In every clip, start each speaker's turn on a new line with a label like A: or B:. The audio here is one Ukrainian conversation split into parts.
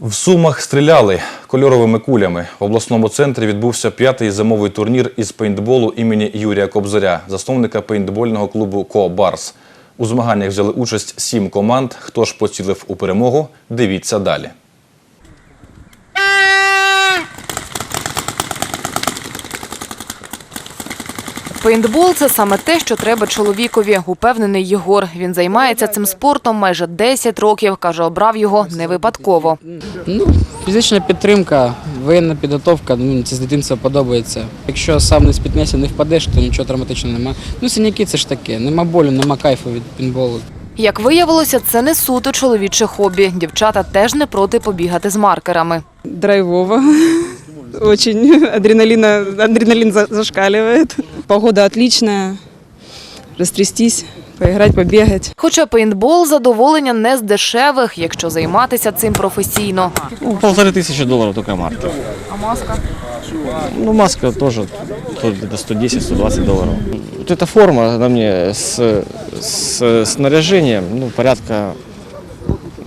A: В Сумах стріляли кольоровими кулями. В обласному центрі відбувся п'ятий зимовий турнір із пейнтболу імені Юрія Кобзаря, засновника пейнтбольного клубу «Ко Барс». У змаганнях взяли участь сім команд. Хто ж поцілив у перемогу? Дивіться далі.
B: Пейнтбол – це саме те, що треба чоловікові, упевнений Єгор. Він займається цим спортом майже 10 років. Каже, обрав його не випадково.
C: Ну, фізична підтримка, воєнна підготовка, ну, це з дитинства подобається. Якщо сам не з піднесся, не впадеш, то нічого травматичного немає. Ну, синяки це ж таке, нема болю, нема кайфу від пінболу.
B: Як виявилося, це не суто чоловіче хобі. Дівчата теж не проти побігати з маркерами.
D: драйвово. Очень адреналина, адреналин за- зашкаливает. Погода отличная. Растрястись, поиграть, побегать.
B: Хоча пейнтбол – задоволення не з дешевих, якщо займатися цим професійно.
E: Ну, полторы тысячи долларов только марки.
B: А маска?
E: Ну, маска тоже то где-то 110-120 долларов. Вот эта форма на мне с, с снаряжением, ну, порядка,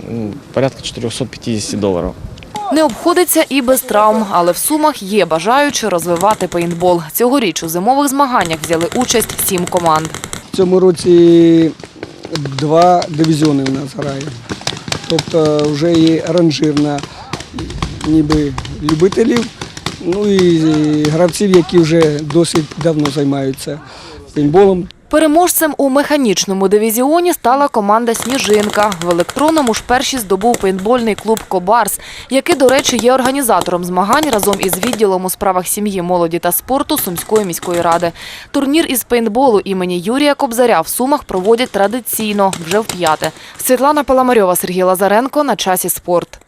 E: м, порядка 450 долларов.
B: Не обходиться і без травм, але в Сумах є бажаючи розвивати пейнтбол. Цьогоріч у зимових змаганнях взяли участь сім команд.
F: В цьому році два дивізіони у нас грає. Тобто вже є ранжирна ніби любителів, ну і гравців, які вже досить давно займаються пейнтболом.
B: Переможцем у механічному дивізіоні стала команда Сніжинка. В електронному ж перші здобув пейнтбольний клуб Кобарс, який, до речі, є організатором змагань разом із відділом у справах сім'ї, молоді та спорту Сумської міської ради. Турнір із пейнтболу імені Юрія Кобзаря в Сумах проводять традиційно вже в п'яте. Світлана Паламарьова, Сергій Лазаренко на часі спорт.